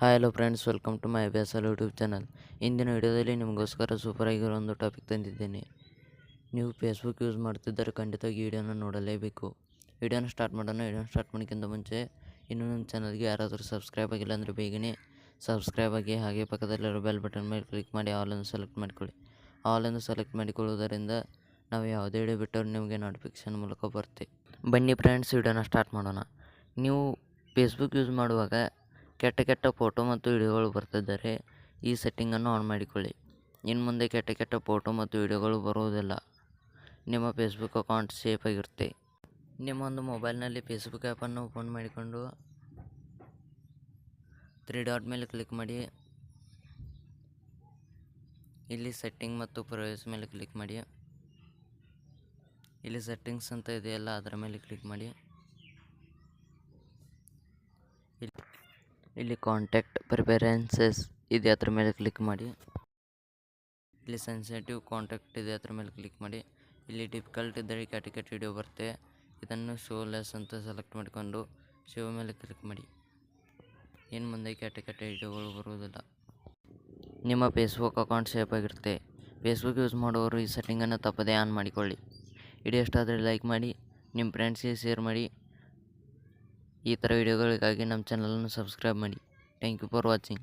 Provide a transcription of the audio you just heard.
Hi hello friends welcome to my Abhyasa YouTube channel ಇಂದಿನ ವಿಡಿಯೋದಲ್ಲಿ ನಿಮಗೋಸ್ಕರ ಸೂಪರ್ ಆಗಿರೋ ಒಂದು ಟಾಪಿಕ್ ತಂದಿದ್ದೇನೆ. ನೀವು ಫೇಸ್ಬುಕ್ ಯೂಸ್ ಮಾಡ್ತಿದ್ದರೆ ಖಂಡಿತವಾಗಿ ವಿಡಿಯೋನ ನೋಡಲೇಬೇಕು. ವಿಡಿಯೋನ ಸ್ಟಾರ್ಟ್ ಮಾಡೋಣ. ವಿಡಿಯೋನ ಸ್ಟಾರ್ಟ್ ಮಾಡೋಕ್ಕಿಂತ ಮುಂಚೆ ಇನ್ನೂ ನಮ್ಮ ಚಾನಲ್ಗೆ ಯಾರಾದರೂ ಸಬ್ಸ್ಕ್ರೈಬ್ ಆಗಿಲ್ಲ ಅಂದರೆ ಬೇಗನೆ ಸಬ್ಸ್ಕ್ರೈಬ್ ಆಗಿ ಹಾಗೆ ಪಕ್ಕದಲ್ಲಿರೋ ಬೆಲ್ ಬಟನ್ ಮೇಲೆ ಕ್ಲಿಕ್ ಮಾಡಿ ಆಲನ್ನು ಸೆಲೆಕ್ಟ್ ಮಾಡಿಕೊಳ್ಳಿ. ಆಲನ್ನು ಸೆಲೆಕ್ಟ್ ಮಾಡಿಕೊಳ್ಳುವುದರಿಂದ ನಾವು ಯಾವುದೇ ವಿಡಿಯೋ ಬಿಟ್ಟರು ನಿಮಗೆ ನೋಟಿಫಿಕೇಷನ್ ಮೂಲಕ ಬರುತ್ತೆ. ಬನ್ನಿ ಫ್ರೆಂಡ್ಸ್ ವಿಡಿಯೋನ ಸ್ಟಾರ್ಟ್ ಮಾಡೋಣ. ನೀವು ಫೇಸ್ಬುಕ್ ಯೂಸ್ ಮಾಡುವಾಗ ಕೆಟ್ಟ ಕೆಟ್ಟ ಫೋಟೋ ಮತ್ತು ವಿಡಿಯೋಗಳು ಬರ್ತಿದ್ದರೆ, ಈ ಸೆಟ್ಟಿಂಗನ್ನು ಆನ್ ಮಾಡಿಕೊಳ್ಳಿ. ಇನ್ನು ಮುಂದೆ ಕೆಟ್ಟ ಕೆಟ್ಟ ಫೋಟೋ ಮತ್ತು ವಿಡಿಯೋಗಳು ಬರುವುದಿಲ್ಲ. ನಿಮ್ಮ ಫೇಸ್ಬುಕ್ ಅಕೌಂಟ್ ಸೇಫ್ ಆಗಿರುತ್ತೆ. ನಿಮ್ಮ ಒಂದು ಮೊಬೈಲ್ನಲ್ಲಿ ಫೇಸ್ಬುಕ್ ಆ್ಯಪನ್ನು ಓಪನ್ ಮಾಡಿಕೊಂಡು ತ್ರೀ ಡಾಟ್ ಮೇಲೆ ಕ್ಲಿಕ್ ಮಾಡಿ. ಇಲ್ಲಿ ಸೆಟ್ಟಿಂಗ್ ಮತ್ತು ಪ್ರವೇಶ ಮೇಲೆ ಕ್ಲಿಕ್ ಮಾಡಿ. ಇಲ್ಲಿ ಸೆಟ್ಟಿಂಗ್ಸ್ ಅಂತ ಇದೆಯಲ್ಲ, ಅದರ ಮೇಲೆ ಕ್ಲಿಕ್ ಮಾಡಿ ಇಲ್ಲಿ ಇಲ್ಲಿ ಕಾಂಟ್ಯಾಕ್ಟ್ ಪ್ರಿಫರೆನ್ಸಸ್ ಇದೆ ಅದ್ರ ಮೇಲೆ ಕ್ಲಿಕ್ ಮಾಡಿ. ಇಲ್ಲಿ ಸೆನ್ಸಿಟಿವ್ ಕಾಂಟ್ಯಾಕ್ಟ್ ಇದೆ ಅದ್ರ ಮೇಲೆ ಕ್ಲಿಕ್ ಮಾಡಿ. ಇಲ್ಲಿ ಡಿಫಿಕಲ್ಟ್ ಇದ್ದರೆ ಕ್ಯಾಟಿಕೆಟ್ ವಿಡಿಯೋ ಬರುತ್ತೆ. ಇದನ್ನು ಶೋ ಲೆಸ್ ಅಂತ ಸೆಲೆಕ್ಟ್ ಮಾಡಿಕೊಂಡು ಶೋ ಮೇಲೆ ಕ್ಲಿಕ್ ಮಾಡಿ. ಏನು ಮುಂದೆ ಕ್ಯಾಟಿಕೆಟ್ ವಿಡಿಯೋಗಳು ಬರುವುದಿಲ್ಲ. ನಿಮ್ಮ ಫೇಸ್ಬುಕ್ ಅಕೌಂಟ್ ಸೇಫ್ ಆಗಿರುತ್ತೆ. ಫೇಸ್ಬುಕ್ ಯೂಸ್ ಮಾಡುವವರು ಈ ಸೆಟ್ಟಿಂಗನ್ನು ತಪ್ಪದೇ ಆನ್ ಮಾಡಿಕೊಳ್ಳಿ. ವಿಡಿಯೋ ಇಷ್ಟ ಆದರೆ ಲೈಕ್ ಮಾಡಿ. ನಿಮ್ಮ ಫ್ರೆಂಡ್ಸಿಗೆ ಶೇರ್ ಮಾಡಿ. ಈ ಥರ ವಿಡಿಯೋಗಳಿಗಾಗಿ ನಮ್ಮ ಚಾನಲನ್ನು ಸಬ್ಸ್ಕ್ರೈಬ್ ಮಾಡಿ. Thank you for watching